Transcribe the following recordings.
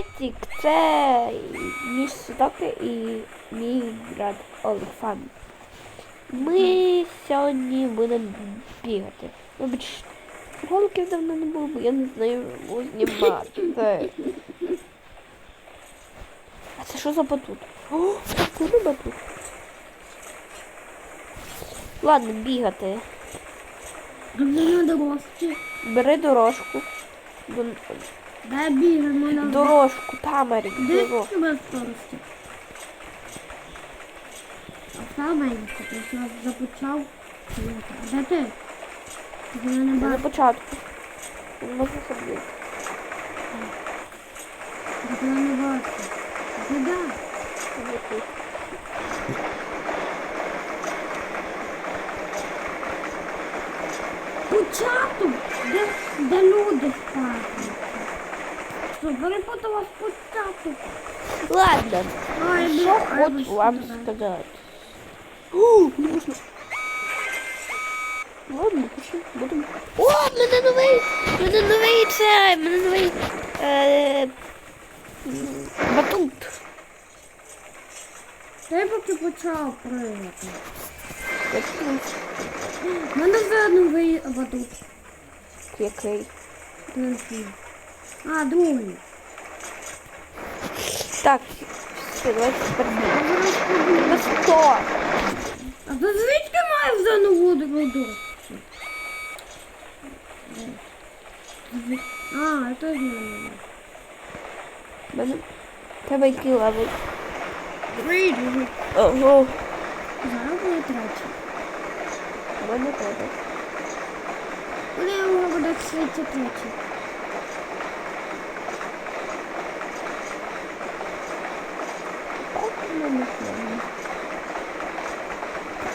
секретик це мій Судоки і мій брат Олександр. Ми сьогодні будемо бігати. Вибач, голків давно не було, бо я не знаю його знімати. А це що за батут? О, куди батут? Ладно, бігати. Бери дорожку. Де бігаємо на Дорожку, дорожку. А саме, ти що започав. Де ти? Я не На початку. Можна ходити. Я не бачу. Де де? Початок, де, де люди спати. Що, перепутала спочатку. Ладно, Ой, хочу ви вам що, сказати. О, не можна. Ладно, пішли, будемо. О, в мене новий! в мене новий цей, в мене новий е, батут. Ти поки почав? У мене вже новий батут. Який? Третій. А, другий. Так, все, давайте подумаю. На сто. А ти звідки маєш вже нову роду? А, це знаю. Мене тебе який левел? Другий, другий. Ого, Зараз буде третій. мене тебе. Коли його буде 33. Так, в мене тебе.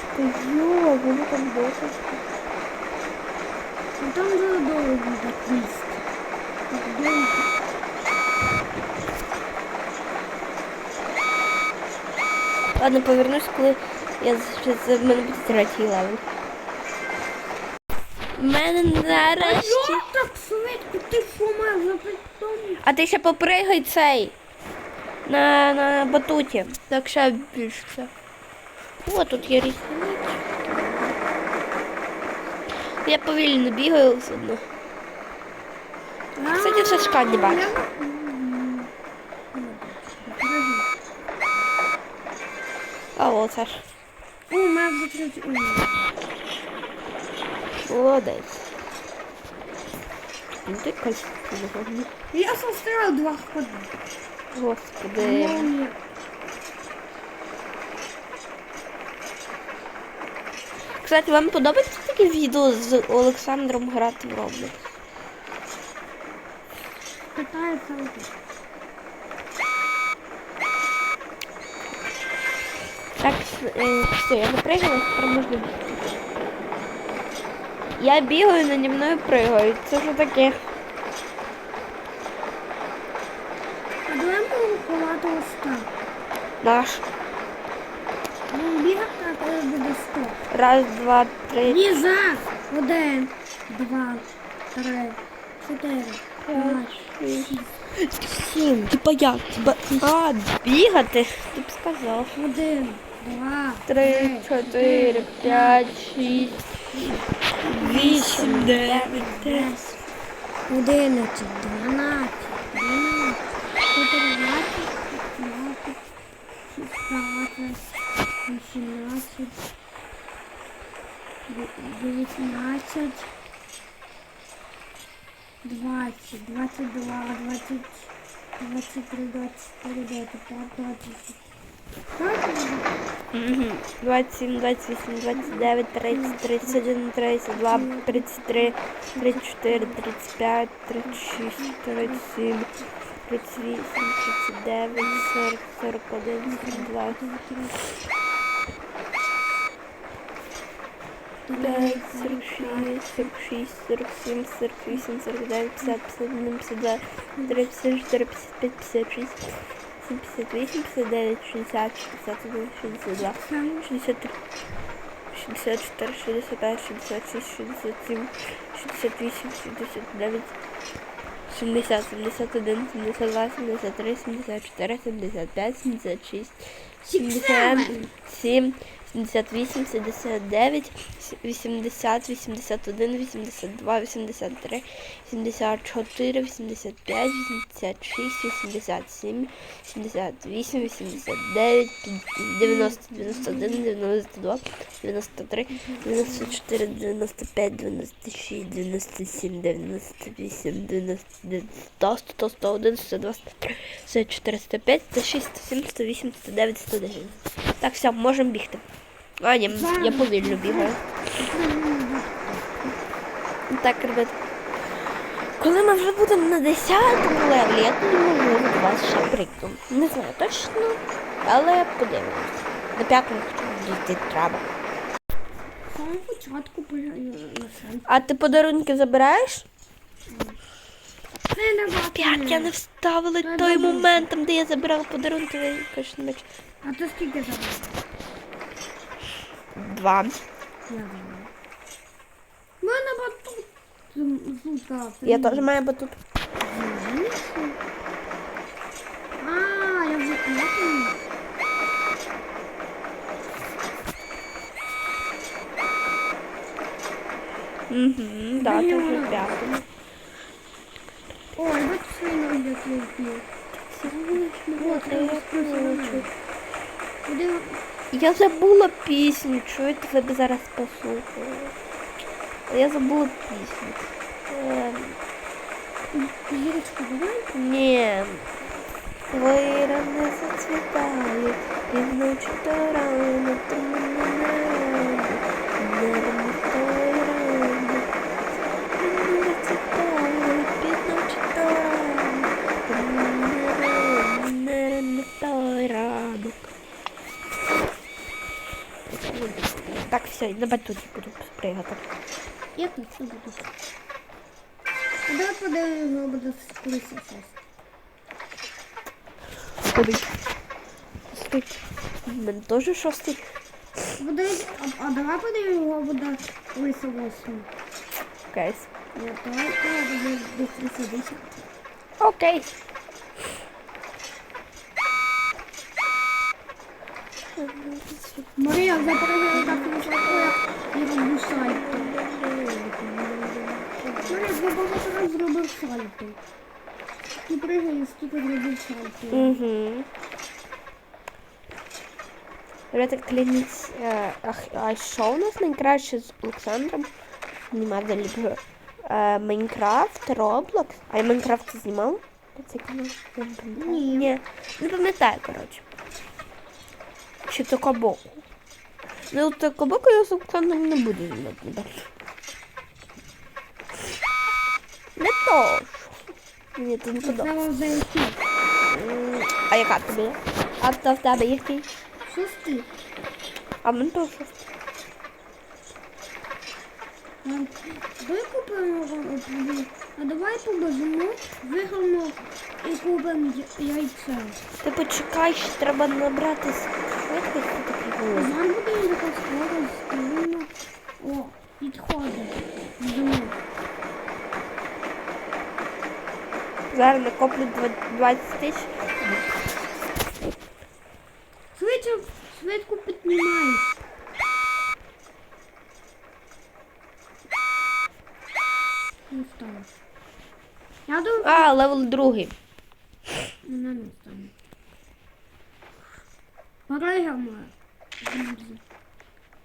Та йо, вони там досить. А там дуже довго буде квіст. Так довго. Ладно, повернусь, коли я в мене буде третій левел. У мене нарешті. Що так швидко? Ти що маєш запитати? А ти ще попригай цей на, на батуті. Так ще більше. О, тут є різні. Я повільно бігаю все одно. Кстати, це шкаді бачу. А ж. О, у мене вже третій. Молодець. Ну ти сьогодні. Я застрял два ходи. Господи. Кстати, вам подобається таке відео з Олександром грати в Roblox? Питається. Так, е, все, я напрягала, тепер можна. Я бігаю, наді мною пригають. Це що таке? А давай ми ховати ось так. Наш. Ну, бігати, а коли буде сто. Раз, два, три. Ліза! Один, два, три, чотири, п'ять, шість, Сім. Типа як? Типа... А, бігати? Ти б сказав. один, два, Три, чотири, п'ять, шість, вісім, дев'ять, десять, одинадцять, дванадцять, тринадцять, чотирнадцять, п'ятнадцять, шістнадцять, вісімнадцять, дев'ятнадцять, двадцять, двадцять два, двадцять, двадцять три, двадцять чотири, двадцять п'ять, двадцять шість. Мгм. 27, 28, 29, 30, 31, 32, 33, 34, 35, 36, 37, 38, 39, 40, 41, 42, 5, 46, 46, 47, 48, 49, 50, 51, 52, 54, 55, 56, 58, 59, 60, 61, 62, 63, 64, 65, 66, 67, 68, 69, 70, 71, 72, 73, 74, 75, 76, 77, 78, 79, 80, 81, 82, 83, 84, 85, 86, 87, 78, 89, 90, 91, 92, 93, 94, 95, 96, 97, 98, 99, 100, 100, 101, 102, 103, 104, 105, 106, 107, 108, 109, 110. Так, все, можемо бігти. А, ні, я повільно бігаю. Так, ребят. Коли ми вже будемо на 10 левелі, я тоді можу до вас ще прийду. Не знаю точно, але подивимось. До п'ятого дійти треба. А ти подарунки забираєш? П'ять, я не вставила Та той момент, там, де я забирала подарунки, точно не. А ти скільки забрав? Два. Я забрав. У мене батут. Зута. Я теж маю батут. А, я вже п'ятий. Угу, да, ти вже п'ятий. Ой, вот сильно як летів. Вот, я розписала. Куди? Я забула пісню, чуєте, ви б зараз послухали. Я забула пісню. Ем, Зірочку давай. Ні. Твої рани зацвітають, півночі до рано, ти мене все, на батуті буду спригати. Я тут все буду. Давай подивимо, буде скоріше щось. Ходить. Стой. У мене теж шостий. Буде, а, а давай подивимо, буде лише восьмий. Кейс. Ні, давай, давай буде десь 30. Окей. Марія, запрягай так високо, як я роблю сальто. Марія, багато раз зробив сальто. Ти пригай, скільки зробив сальто. Угу. Ребята, кляніть, е, а, що у нас найкраще з Олександром? Нема заліпро. Е, Майнкрафт, Роблокс. А я Майнкрафт знімав? Канал? Не. Ні. Ні. Не пам'ятаю, коротше. Чи то кабоку. Ну, то кабоку я з не буду напевно. Не то. Мені це не подобається. А яка тобі? А то в тебе який? Шості. А в мене теж шостий. Ем, купимо вам. А давай побежимо, виграємо і купимо я- яйце. Ти почекай, ще треба набрати швидкості такі було. Нам буде така скорость, повинна. О, підходить. Жму. Зараз накоплю два- 20 тисяч. Швидше, швидко піднімаєш. Не встане. Я думаю, А, левел другий. вона не встане. Поригamo.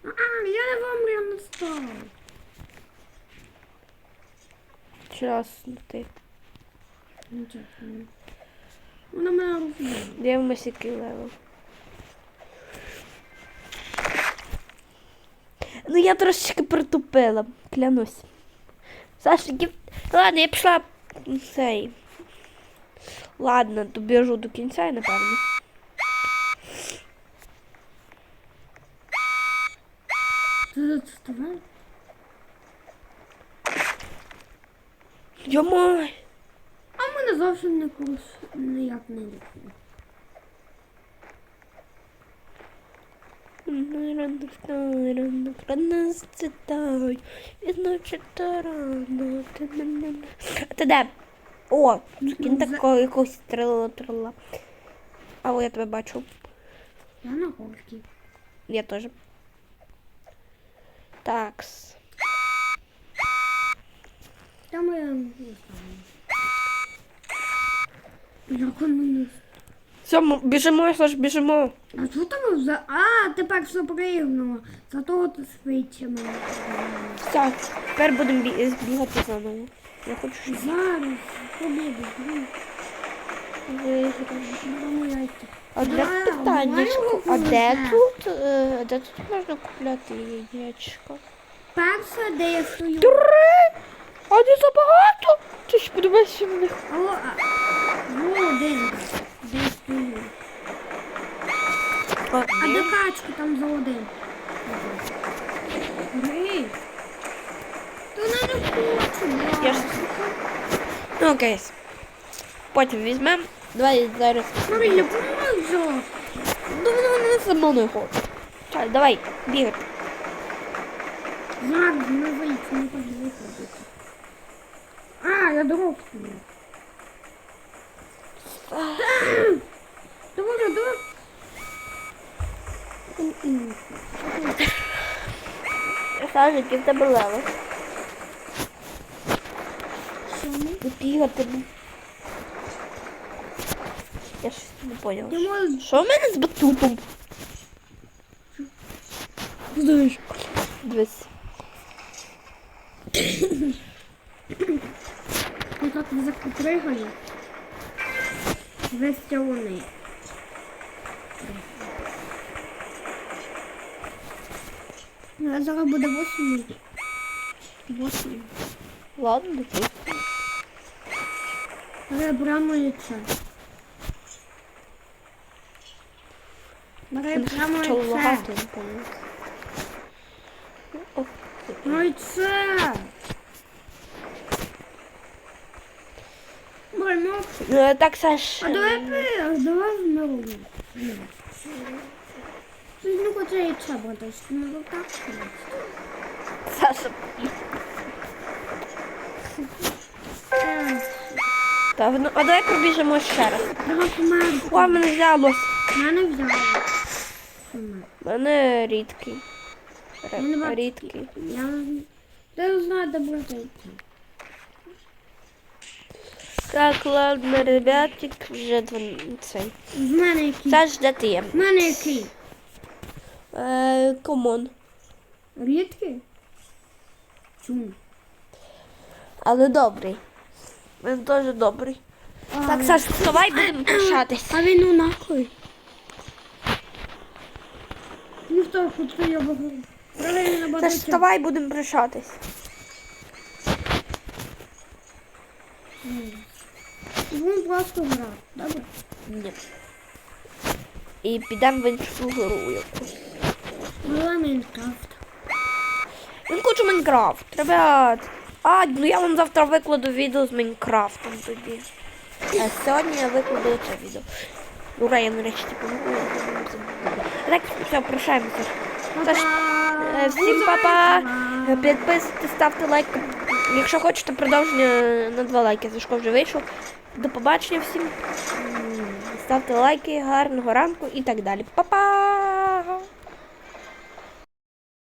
А, я не вам я не став. Часно ти. Нічого. не. Вона мене розуміє. Дивимося, левел. Ну я трошечки притупила, клянусь. Саша, гі... ладно, я пішла цей. Ладно, добіжу до кінця, і, напевно. Зацитував? Йомай! А мене зовсім не курс ніяк не лікує. Ранок, ранок, рано зацвітають, і та рано. Ти де? О, кінь такого якогось трила трила. А я тебе бачу. Я на горці. Я теж. Такс. Там я не знаю. Як он мене Все, біжимо, Саш, біжимо. А що там за. А, тепер все пригнуло. Зато ти швидше мене. Все, тепер будемо бі- бігати заново. Я хочу Зараз побігу. Виграти. Домовляйте. А де Да. А де тут? е, Де тут можна купляти яєчко? Перше, де я стою. Три! А не забагато? Ти ж подивайся на них. Алло, а. Де я стою. А де качка там за один? Гри. То не хоче. Я ж- Ну окей. Потім візьмемо. Давай зараз. Марія, поможу. Ну воно не за мною хоче. Чай, давай, бігати. Зараз не вийти, не так. А, я дорогу. Давай, давай. Сажики в тебе лево. Що ми? Бігати. Я щось не поняла. Що в мене з батутом? Знаєш. Дивись. Ну так закупригає. Вестяони. А зараз буде 8. 8. Ладно, допустим. Ребрано яйце. Ребрано Почало яйце. лагати, не Ну яйце. Больно. е, Так, Саш. А давай а давай вмиру. Ти не хоче яйця буде, не так. Саша. Та, ну, а давай пробіжимо ще раз. Давай помер. О, мене взялось. Мене взяли. Помер. Мене рідкий. Не бачу. Рідкий. Я не знаю, де буде яйця. Так, ладно, ребятик, вже дван- цей. В мене який? Саш, де ти є? В мене який? Е, комон. Рідкий? Чому? Але добрий. Він дуже добрий. Так, Саш, вставай, будемо прощатись. А він ну Ніхто хоче його Правильно Саш, бачить. вставай, будемо прощатись. Він просто грав. Добре? Ні. І підемо в іншу гру якусь. Була Майнкрафт. Він хоче Майнкрафт. Ребят. А, ну я вам завтра викладу відео з Майнкрафтом тоді. А сьогодні я викладу це відео. Ура, я нарешті помогу. Так, все, прощаємося. Саш, е, всім па-па. Підписуйтесь, ставте лайк. Якщо хочете продовження на два лайки, Сашко вже вийшов. До побачення всім. Ставте лайки, гарного ранку і так далі. Па-па!